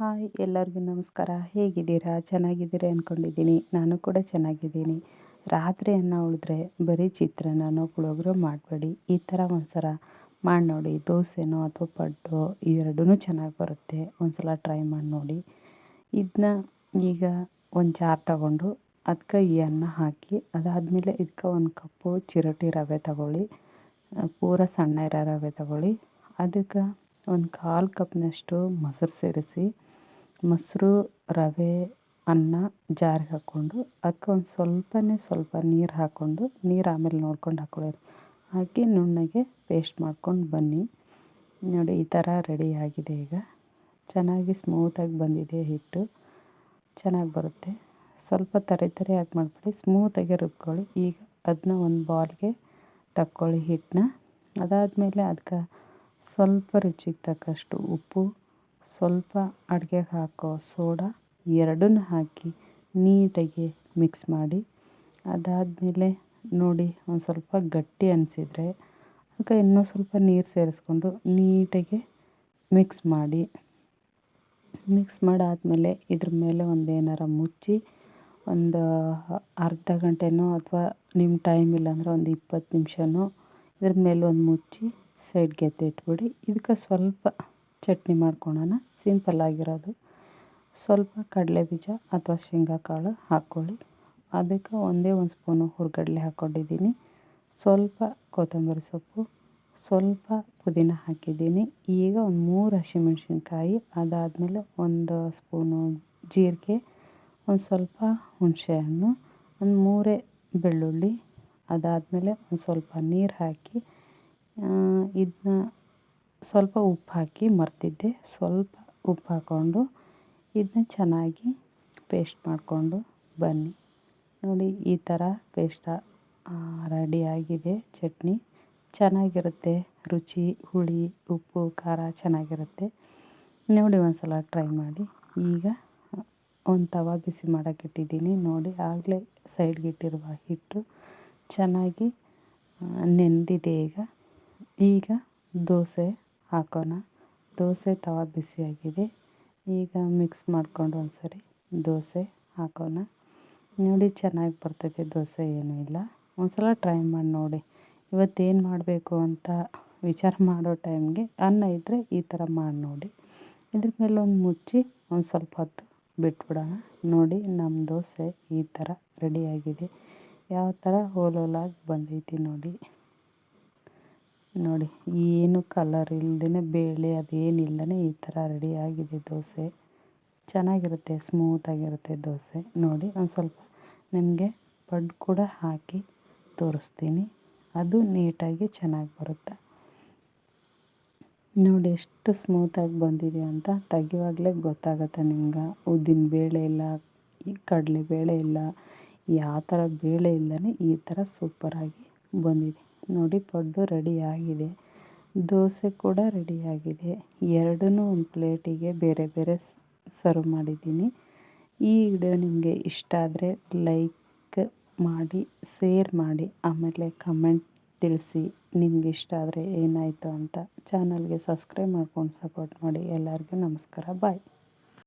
Hi, ಎಲ್ಲರಿಗೂ ನಮಸ್ಕಾರ. ಹೇಗಿದ್ದೀರಾ? ಚೆನ್ನಾಗಿದ್ದೀರಾ ಅಂದ್ಕೊಂಡಿದ್ದೀನಿ ನಾನು ಕೂಡ ಚೆನ್ನಾಗಿದ್ದೀನಿ. ರಾತ್ರಿ ಅನ್ನ ಉಳಿದ್ರೆ ಬರೀ ಚಿತ್ರಾನ್ನನೋ, ಪುಳಿಯೋಗರೆ ಮಾಡಬೇಡಿ. ಈ ಥರ ಒಂದ್ಸಲ ಮಾಡಿ ನೋಡಿ. ದೋಸೆನೋ ಅಥವಾ ಪಡ್ಡು ಎರಡೂ ಚೆನ್ನಾಗಿ ಬರುತ್ತೆ. ಒಂದ್ಸಲ ಟ್ರೈ ಮಾಡಿ ನೋಡಿ. ಇದನ್ನ ಈಗ ಒಂದು ಜಾರ್ ತಗೊಂಡು ಅದಕ್ಕೆ ಈ ಅನ್ನ ಹಾಕಿ, ಅದಾದಮೇಲೆ ಇದಕ್ಕೆ ಒಂದು ಕಪ್ಪು ಚಿರೋಟಿ ರವೆ ತಗೊಳ್ಳಿ. ಪೂರ ಸಣ್ಣ ಇರೋ ರವೆ ತಗೊಳ್ಳಿ. ಅದಕ್ಕೆ ಒಂದು ಕಾಲು ಕಪ್ನಷ್ಟು ಮೊಸರು ಸೇರಿಸಿ ಮೊಸರು, ರವೆ, ಅನ್ನ ಜಾರಿಗೆ ಹಾಕ್ಕೊಂಡು ಅದಕ್ಕೆ ಒಂದು ಸ್ವಲ್ಪನೇ ಸ್ವಲ್ಪ ನೀರು ಹಾಕ್ಕೊಂಡು ನೀರು ಆಮೇಲೆ ನೋಡ್ಕೊಂಡು ಹಾಕ್ಕೊಳ್ಳೋದು ಹಾಕಿ ನುಣ್ಣಗೆ ಪೇಸ್ಟ್ ಮಾಡ್ಕೊಂಡು ಬನ್ನಿ. ನೋಡಿ ಈ ಥರ ರೆಡಿಯಾಗಿದೆ ಈಗ. ಚೆನ್ನಾಗಿ ಸ್ಮೂತಾಗಿ ಬಂದಿದೆ ಹಿಟ್ಟು. ಚೆನ್ನಾಗಿ ಬರುತ್ತೆ. ಸ್ವಲ್ಪ ತರಿ ತರಿಯಾಗಿ ಮಾಡಿಬಿಡಿ. ಸ್ಮೂತಾಗಿ ರುಬ್ಕೊಳ್ಳಿ. ಈಗ ಅದನ್ನ ಒಂದು ಬಾಲ್ಗೆ ತಕ್ಕೊಳ್ಳಿ ಹಿಟ್ಟನ್ನ. ಅದಾದಮೇಲೆ ಅದಕ್ಕೆ ಸ್ವಲ್ಪ ರುಚಿಗೆ ತಕ್ಕಷ್ಟು ಉಪ್ಪು ಸ್ವಲ್ಪ ಅಡುಗೆಗೆ ಹಾಕೋ ಸೋಡಾ ಎರಡನ್ನೂ ಹಾಕಿ ನೀಟಾಗಿ ಮಿಕ್ಸ್ ಮಾಡಿ. ಅದಾದಮೇಲೆ ನೋಡಿ, ಒಂದು ಸ್ವಲ್ಪ ಗಟ್ಟಿ ಅನಿಸಿದ್ರೆ ಅದಕ್ಕೆ ಇನ್ನೂ ಸ್ವಲ್ಪ ನೀರು ಸೇರಿಸ್ಕೊಂಡು ನೀಟಾಗಿ ಮಿಕ್ಸ್ ಮಾಡಿ. ಮಿಕ್ಸ್ ಮಾಡಾದಮೇಲೆ ಇದ್ರ ಮೇಲೆ ಒಂದು ಏನಾರ ಮುಚ್ಚಿ ಒಂದು ಅರ್ಧ ಗಂಟೆನೋ ಅಥವಾ ನಿಮ್ಮ ಟೈಮ್ ಇಲ್ಲಾಂದರೆ ಒಂದು ಇಪ್ಪತ್ತು ನಿಮಿಷನೋ ಇದ್ರ ಮೇಲೆ ಒಂದು ಮುಚ್ಚಿ ಸೈಡ್ಗೆ ಎತ್ತಿಟ್ಬಿಡಿ. ಇದಕ್ಕೆ ಸ್ವಲ್ಪ ಚಟ್ನಿ ಮಾಡ್ಕೊಳ್ಳೋಣ ಸಿಂಪಲ್ಲಾಗಿರೋದು ಸ್ವಲ್ಪ ಕಡಲೆ ಬೀಜ ಅಥವಾ ಶೇಂಗಾ ಕಾಳು ಹಾಕ್ಕೊಳ್ಳಿ. ಅದಕ್ಕೆ ಒಂದೇ ಒಂದು ಸ್ಪೂನು ಹುರ್ಗಡ್ಲೆ ಹಾಕ್ಕೊಂಡಿದ್ದೀನಿ. ಸ್ವಲ್ಪ ಕೊತ್ತಂಬರಿ ಸೊಪ್ಪು, ಸ್ವಲ್ಪ ಪುದೀನ ಹಾಕಿದ್ದೀನಿ. ಈಗ ಒಂದು ಮೂರು ಹಸಿಮೆಣ್ಸಿನ್ಕಾಯಿ, ಅದಾದಮೇಲೆ ಒಂದು ಸ್ಪೂನು ಜೀರಿಗೆ, ಒಂದು ಸ್ವಲ್ಪ ಹುಣಸೆಹಣ್ಣು ಒಂದು ಮೂರೇ ಬೆಳ್ಳುಳ್ಳಿ, ಅದಾದಮೇಲೆ ಒಂದು ಸ್ವಲ್ಪ ನೀರು ಹಾಕಿ ಇದನ್ನ ಸ್ವಲ್ಪ ಉಪ್ಪು ಹಾಕಿ ಮರ್ತಿದ್ದೆ. ಸ್ವಲ್ಪ ಉಪ್ಪು ಹಾಕ್ಕೊಂಡು ಇದನ್ನ ಚೆನ್ನಾಗಿ ಪೇಸ್ಟ್ ಮಾಡಿಕೊಂಡು ಬನ್ನಿ. ನೋಡಿ ಈ ಥರ ಪೇಸ್ಟ ರೆಡಿಯಾಗಿದೆ ಚಟ್ನಿ. ಚೆನ್ನಾಗಿರುತ್ತೆ. ರುಚಿ, ಹುಳಿ, ಉಪ್ಪು, ಖಾರ ಚೆನ್ನಾಗಿರುತ್ತೆ. ನೋಡಿ ಒಂದು ಸಲ ಟ್ರೈ ಮಾಡಿ. ಈಗ ಒಂದು ತವ ಬಿಸಿ ಮಾಡೋಕೆ ಇಟ್ಟಿದ್ದೀನಿ. ನೋಡಿ ಆಗಲೇ ಸೈಡ್ಗೆ ಇಟ್ಟಿರುವ ಹಿಟ್ಟು ಚೆನ್ನಾಗಿ ನೆಂದಿದೆ ಈಗ. ಈಗ ದೋಸೆ ಹಾಕೋಣ. ದೋಸೆ ತವ ಬಿಸಿಯಾಗಿದೆ. ಈಗ ಮಿಕ್ಸ್ ಮಾಡ್ಕೊಂಡು ಒಂದು ಸರಿ ದೋಸೆ ಹಾಕೋಣ. ನೋಡಿ ಚೆನ್ನಾಗಿ ಬರ್ತದೆ ದೋಸೆ ಏನೂ ಇಲ್ಲ. ಒಂದು ಸಲ ಟ್ರೈ ಮಾಡಿ ನೋಡಿ. ಇವತ್ತೇನು ಮಾಡಬೇಕು ಅಂತ ವಿಚಾರ ಮಾಡೋ ಟೈಮ್ಗೆ ಅನ್ನ ಇದ್ದರೆ ಈ ಥರ ಮಾಡಿ ನೋಡಿ. ಇದ್ರ ಮೇಲೆ ಒಂದು ಮುಚ್ಚಿ ಒಂದು ಸ್ವಲ್ಪ ಹೊತ್ತು ಬಿಟ್ಬಿಡೋಣ. ನೋಡಿ ನಮ್ಮ ದೋಸೆ ಈ ಥರ ರೆಡಿಯಾಗಿದೆ ಯಾವ ಥರ ಹೋಲೋಲಾಗಿ ಬಂದೈತಿ ನೋಡಿ. ನೋಡಿ, ಏನು ಕಲರ್ ಇಲ್ಲದೇ ಬೇಳೆ ಅದೇನಿಲ್ಲದೇ ಈ ಥರ ರೆಡಿಯಾಗಿದೆ ದೋಸೆ. ಚೆನ್ನಾಗಿರುತ್ತೆ ಸ್ಮೂತಾಗಿರುತ್ತೆ ದೋಸೆ. ನೋಡಿ, ಒಂದು ಸ್ವಲ್ಪ ನಿಮಗೆ ಪಡ್ ಕೂಡ ಹಾಕಿ ತೋರಿಸ್ತೀನಿ. ಅದು ನೀಟಾಗಿ ಚೆನ್ನಾಗಿ ಬರುತ್ತೆ. ನೋಡಿ, ಎಷ್ಟು ಸ್ಮೂತಾಗಿ ಬಂದಿದೆ ಅಂತ ತೆಗಿವಾಗಲೇ ಗೊತ್ತಾಗುತ್ತೆ ನಿಮ್ಗೆ. ಉದ್ದಿನ ಬೇಳೆ ಇಲ್ಲ, ಈ ಕಡಲೆ ಬೇಳೆ ಇಲ್ಲ, ಯಾವ ಥರ ಬೇಳೆ ಇಲ್ಲದೇ ಈ ಥರ ಸೂಪರಾಗಿ ಬಂದಿದೆ. ನೋಡಿ, ಪಡ್ಡು ರೆಡಿಯಾಗಿದೆ. ದೋಸೆ ಕೂಡ ರೆಡಿಯಾಗಿದೆ. ಎರಡನ್ನೂ ಒಂದು ಪ್ಲೇಟಿಗೆ ಬೇರೆ ಬೇರೆ ಸರ್ವ್ ಮಾಡಿದ್ದೀನಿ. ಈ ವಿಡಿಯೋ ನಿಮಗೆ ಇಷ್ಟ ಆದರೆ ಲೈಕ್ ಮಾಡಿ, ಶೇರ್ ಮಾಡಿ, ಆಮೇಲೆ ಕಮೆಂಟ್ ತಿಳಿಸಿ ನಿಮ್ಗೆ ಇಷ್ಟ ಆದರೆ ಏನಾಯಿತು ಅಂತ. ಚಾನಲ್ಗೆ ಸಬ್ಸ್ಕ್ರೈಬ್ ಮಾಡ್ಕೊಂಡು ಸಪೋರ್ಟ್ ಮಾಡಿ. ಎಲ್ಲರಿಗೂ ನಮಸ್ಕಾರ. ಬಾಯ್.